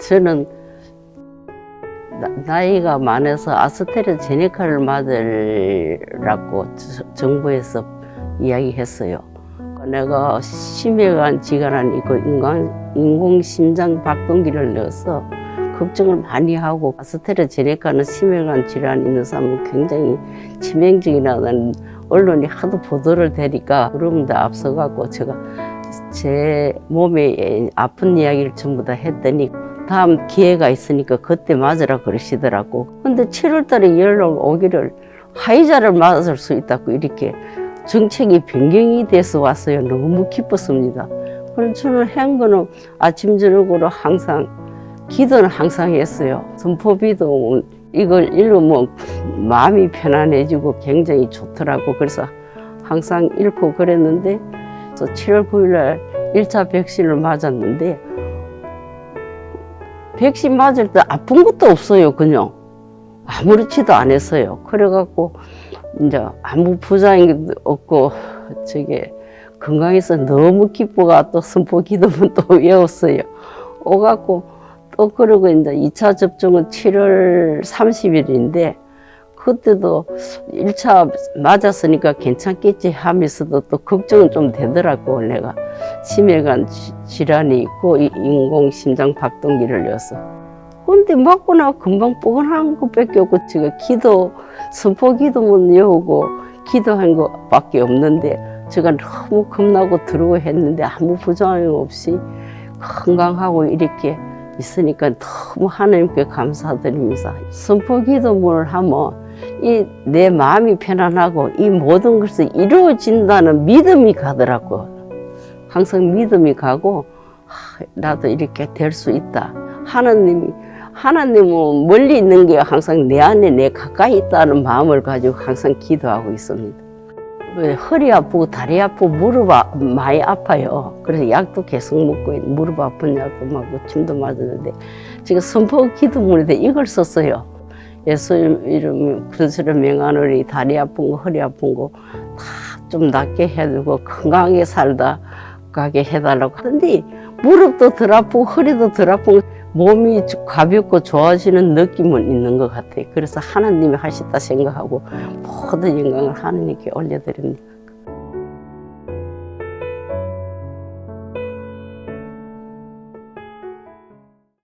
저는 나, 이가 많아서 아스트라제네카를 맞으라고 저- 정부에서 이야기했어요. 내가 심혈관 질환 있고 인간 인공 심장 박동기를 넣어서 걱정을 많이 하고 아스트라제네카는 심혈관 질환 있는 사람은 굉장히 치명적이라는 언론이 하도 보도를 되니까 그럼도 앞서갖고 제가 제 몸에 아픈 이야기를 전부 다 했더니 다음 기회가 있으니까 그때 맞으라 그러시더라고. 근데 7월 달에 연락 오기를 화이자를 맞을 수 있다고 이렇게 정책이 변경이 돼서 왔어요. 너무 기뻤습니다. 그럼 저는 한 거는 아침, 저녁으로 항상 기도는 항상 했어요. 선포비도 이걸 읽으면 마음이 편안해지고 굉장히 좋더라고. 그래서 항상 읽고 그랬는데 또 7월 9일 날 1차 백신을 맞았는데 백신 맞을 때 아픈 것도 없어요, 그냥. 아무렇지도 않았어요. 그래갖고, 이제 아무 부작용이 없고, 저게 건강해서 너무 기뻐가 또 선포 기도문 또 외웠어요. 오갖고, 또 그러고 이제 2차 접종은 7월 30일인데, 그때도 1차 맞았으니까 괜찮겠지 하면서도 또 걱정은 좀 되더라고, 내가. 심혈관 지- 질환이 있고 이 인공 심장 박동기를 넣어서. 근데 맞고 나 금방 뽀근한 것밖에 없고 제가 기도 선포 기도문 외우고 기도한 것밖에 없는데 제가 너무 겁나고 들어오고 했는데 아무 부작용 없이 건강하고 이렇게 있으니까 너무 하나님께 감사드립니다. 선포 기도문을 하면 이 내 마음이 편안하고 이 모든 것이 이루어진다는 믿음이 가더라고. 항상 믿음이 가고 하, 나도 이렇게 될 수 있다. 하나님이 하나님은 멀리 있는 게 항상 내 안에 내 가까이 있다는 마음을 가지고 항상 기도하고 있습니다. 왜 허리 아프고 다리 아프고 무릎 아, 많이 아파요. 그래서 약도 계속 먹고 있- 무릎 아픈 약도 맞고 침도 맞았는데 지금 선포 기도문인데 이걸 썼어요. 예수 이름 그리스도 명하노니 다리 아픈 거 허리 아픈 거 다 좀 낫게 해주고 건강하게 살다 가게 해달라고 하던데 무릎도 덜 아프고 허리도 덜 아프고 몸이 가볍고 좋아지는 느낌은 있는 것 같아요. 그래서 하나님이 하셨다 생각하고 모든 영광을 하나님께 올려드립니다.